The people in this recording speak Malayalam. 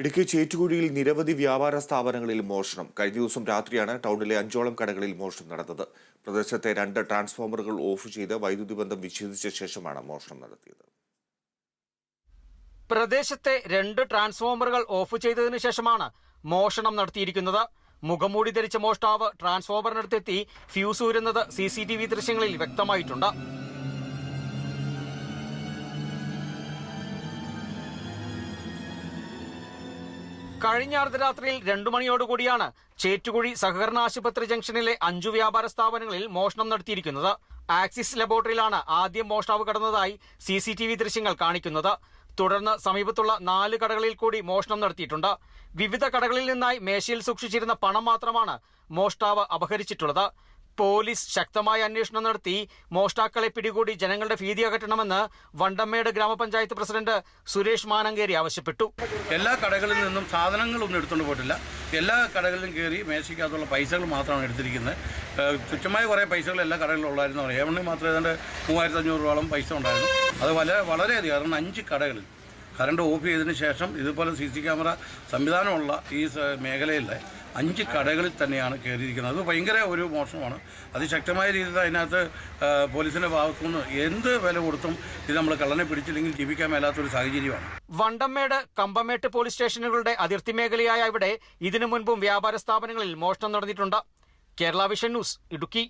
ഇടുക്കി ചേറ്റുകുഴിയിൽ നിരവധി വ്യാപാര സ്ഥാപനങ്ങളിൽ മോഷണം. കഴിഞ്ഞ ദിവസം രാത്രിയാണ് ടൗണിലെ അഞ്ചോളം കടകളിൽ മോഷണം നടന്നത്. പ്രദേശത്തെ രണ്ട് ട്രാൻസ്ഫോമറുകൾ ഓഫ് ചെയ്ത് വൈദ്യുതി ബന്ധം വിച്ഛേദിച്ച ശേഷമാണ് മോഷണം നടത്തിയത്. പ്രദേശത്തെ രണ്ട് ട്രാൻസ്ഫോമറുകൾ ഓഫ് ചെയ്തതിനു ശേഷമാണ് മോഷണം നടത്തിയിരിക്കുന്നത്. മുഖമൂടി ധരിച്ച മോഷ്ടാവ് ട്രാൻസ്ഫോമറിനടുത്തെത്തി ഫ്യൂസ് ഊരുന്നത് സി സി ടി വി ദൃശ്യങ്ങളിൽ വ്യക്തമായിട്ടുണ്ട്. കഴിഞ്ഞ അർദ്ധരാത്രിയിൽ രണ്ടു മണിയോടുകൂടിയാണ് ചേറ്റുകുഴി സഹകരണ ആശുപത്രി ജംഗ്ഷനിലെ അഞ്ചു വ്യാപാര സ്ഥാപനങ്ങളിൽ മോഷണം നടത്തിയിരിക്കുന്നത്. ആക്സിസ് ലബോറട്ടറിയിലാണ് ആദ്യം മോഷ്ടാവ് കടന്നതായി സി സി ടി വി ദൃശ്യങ്ങൾ കാണിക്കുന്നത്. തുടർന്ന് സമീപത്തുള്ള നാല് കടകളിൽ കൂടി മോഷണം നടത്തിയിട്ടുണ്ട്. വിവിധ കടകളിൽ നിന്നായി മേശയിൽ സൂക്ഷിച്ചിരുന്ന പണം മാത്രമാണ് മോഷ്ടാവ് അപഹരിച്ചിട്ടുള്ളത്. പോലീസ് ശക്തമായ അന്വേഷണം നടത്തി. മോഷ്ടാക്കളെ പിടികൂടി ജനങ്ങളുടെ ഭീതി അകറ്റണമെന്ന് വണ്ടമ്മേട് ഗ്രാമപഞ്ചായത്ത് പ്രസിഡന്റ് സുരേഷ് മാനങ്കേരി ആവശ്യപ്പെട്ടു. എല്ലാ കടകളിൽ നിന്നും സാധനങ്ങളൊന്നും എടുത്തുകൊണ്ട് പോയിട്ടില്ല. എല്ലാ കടകളിലും കയറി മേശയ്ക്കകത്തുള്ള പൈസകൾ മാത്രമാണ് എടുത്തിരിക്കുന്നത്. തുച്ഛമായ കുറേ പൈസകൾ എല്ലാ കടകളിലും ഉണ്ടായിരുന്നു ഏവണ്ണി മാത്രം ഏതാണ്ട് മൂവായിരത്തി അഞ്ഞൂറ് രൂപയോളം പൈസ ഉണ്ടായിരുന്നു. അത് വളരെ വളരെയധികം കാരണം അഞ്ച് കടകളിൽ. കറണ്ട് ഓഫ് ചെയ്തതിന് ശേഷം ഇതുപോലെ സി സി ക്യാമറ സംവിധാനമുള്ള ഈ മേഖലയിലെ അഞ്ച് കടകളിൽ തന്നെയാണ് കയറിയിരിക്കുന്നത്. അത് ഭയങ്കര ഒരു മോഷണമാണ്. അതിശക്തമായ രീതിയിൽ അതിനകത്ത് പോലീസിന്റെ പോലീസിന്റെ ഭാഗത്തുനിന്ന് എന്ത് വില കൊടുത്തും ഇത് നമ്മൾ കള്ളനെ പിടിച്ചില്ലെങ്കിൽ ജീവിക്കാൻ മേലാത്തൊരു സാഹചര്യമാണ്. വണ്ടമ്മേട് കമ്പമേട്ട് പോലീസ് സ്റ്റേഷനുകളുടെ അതിർത്തി മേഖലയായ ഇവിടെ ഇതിനു മുൻപും വ്യാപാര സ്ഥാപനങ്ങളിൽ മോഷണം നടന്നിട്ടുണ്ട്. Kerala vision news Idukki.